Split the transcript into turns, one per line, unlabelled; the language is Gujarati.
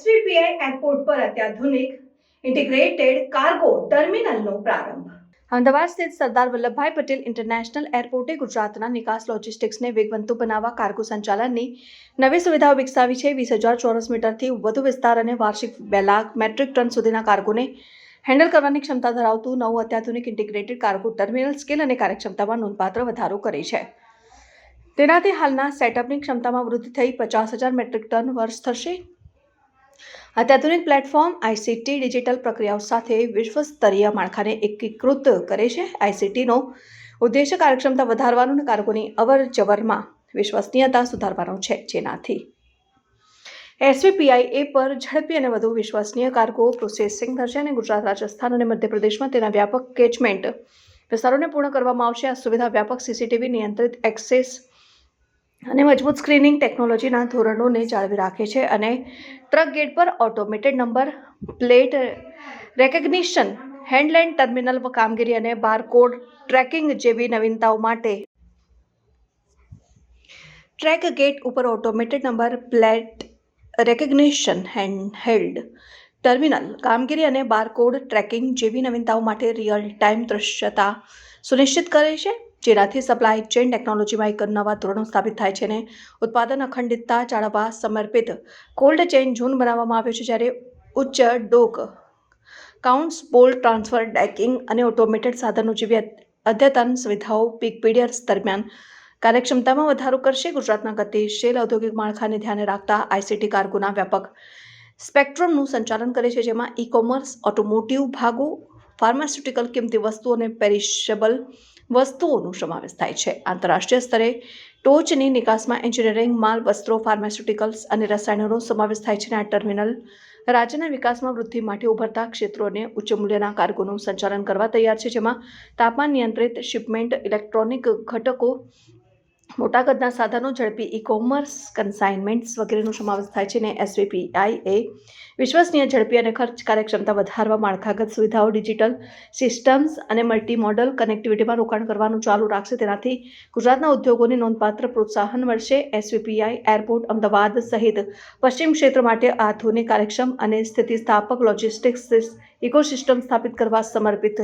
એસવીપીઆઈ એરપોર્ટ પર અત્યાધુનિક ઇન્ટિગ્રેટેડ કાર્ગો ટર્મિનલનો પ્રારંભ. અમદાવાદ સ્થિત સરદાર વલ્લભભાઈ પટેલ ઇન્ટરનેશનલ એરપોર્ટે ગુજરાતના નિકાસ લોજિસ્ટિક્સને વેગવંતુ બનાવવા કાર્ગો સંચાલનની નવી સુવિધાઓ વિકસાવી છે. વીસ હજાર ચોરસ મીટરથી વધુ વિસ્તાર અને વાર્ષિક બે લાખ મેટ્રિક ટન સુધીના કાર્ગોને હેન્ડલ કરવાની ક્ષમતા ધરાવતું નવું અત્યાધુનિક ઇન્ટિગ્રેટેડ કાર્ગો ટર્મિનલ સ્કેલ અને કાર્યક્ષમતામાં નોંધપાત્ર વધારો કરે છે. તેનાથી હાલના સેટઅપની ક્ષમતામાં વૃદ્ધિ થઈ પચાસ હજાર મેટ્રિક ટન વર્ષ થશે. અત્યાધુનિક પ્લેટફોર્મ આઈસીટી ડિજિટલ પ્રક્રિયાઓ સાથે વિશ્વસ્તરીય માળખાને એકીકૃત કરે છે. આઈસીટીનો ઉદ્દેશ્ય કાર્યક્ષમતા વધારવાનો અને કાર્ગોની અવર જવરમાં વિશ્વસનીયતા સુધારવાનો છે. જેનાથી એસવીપીઆઈ એ પર ઝડપી અને વધુ વિશ્વસનીય કાર્ગો પ્રોસેસિંગ થશે અને ગુજરાત, રાજસ્થાન અને મધ્યપ્રદેશમાં તેના વ્યાપક કેચમેન્ટ વિસ્તારોને પૂર્ણ કરવામાં આવશે. આ સુવિધા વ્યાપક સીસીટીવી નિયંત્રિત એક્સેસ અને મજબૂત સ્ક્રીનિંગ ટેકનોલોજીના ધોરણોને જાળવી રાખે છે અને ટ્રક ગેટ પર automated number, plate, recognition handheld terminal કામગીરી અને બારકોડ ટ્રેકિંગ જેવી નવીનતાઓ માટે. ટ્રેક ગેટ ઉપર automated number, plate, recognition, handheld terminal કામગીરી અને બારકોડ ટ્રેકિંગ જેવી નવીનતાઓ માટે રિયલ ટાઈમ દૃશ્યતા સુનિશ્ચિત કરે છે. જેનાથી સપ્લાય ચેઇન ટેકનોલોજીમાં એક નવા ધોરણો સ્થાપિત થાય છે અને ઉત્પાદન અખંડિતતા જાળવવા સમર્પિત કોલ્ડ ચેઇન ઝોન બનાવવામાં આવ્યો છે જ્યારે ઉચ્ચ ડોક, કાઉન્ટ્સ બોલ ટ્રાન્સફર, ડેકિંગ અને ઓટોમેટેડ સાધનો જેવી અદ્યતન સુવિધાઓ પીક પીરિયડ્સ દરમિયાન કાર્યક્ષમતામાં વધારો કરશે. ગુજરાતના ગતિશીલ ઔદ્યોગિક માળખાને ધ્યાને રાખતા આઈસીટી કાર્ગોના વ્યાપક સ્પેક્ટ્રમનું સંચાલન કરે છે, જેમાં ઈ કોમર્સ, ઓટોમોટિવ ભાગો, ફાર્માસ્યુટિકલ કિંમતી વસ્તુઓ અને પેરિશેબલ વસ્તુઓનો સમાવેશ થાય છે. આંતરરાષ્ટ્રીય સ્તરે ટોચની નિકાસમાં એન્જિનિયરિંગ, માલ, વસ્ત્રો, ફાર્માસ્યુટિકલ્સ અને રસાયણોનો સમાવેશ થાય છે અને આ ટર્મિનલ રાજ્યના વિકાસમાં વૃદ્ધિ માટે ઉભરતા ક્ષેત્રોને ઉચ્ચ મૂલ્યના કાર્ગોનું સંચાલન કરવા તૈયાર છે, જેમાં તાપમાન નિયંત્રિત, શિપમેન્ટ, ઇલેક્ટ્રોનિક ઘટકો મોટા કદના સાધનો ઝડપી ઈ કોમર્સ કન્સાઇનમેન્ટ્સ વગેરેનો સમાવેશ થાય છે અને એસવીપીઆઈ એ વિશ્વસનીય, ઝડપી અને ખર્ચ કાર્યક્ષમતા વધારવા માળખાગત સુવિધાઓ ડિજિટલ સિસ્ટમ્સ અને મલ્ટી મોડલ કનેક્ટિવિટીમાં રોકાણ કરવાનું ચાલુ રાખશે. તેનાથી ગુજરાતના ઉદ્યોગોને નોંધપાત્ર પ્રોત્સાહન મળશે. એસવીપીઆઈ એરપોર્ટ અમદાવાદ સહિત પશ્ચિમ ક્ષેત્ર માટે આધુનિક કાર્યક્ષમ અને સ્થિતિસ્થાપક લોજિસ્ટિક્સ ઇકોસિસ્ટમ સ્થાપિત કરવા સમર્પિત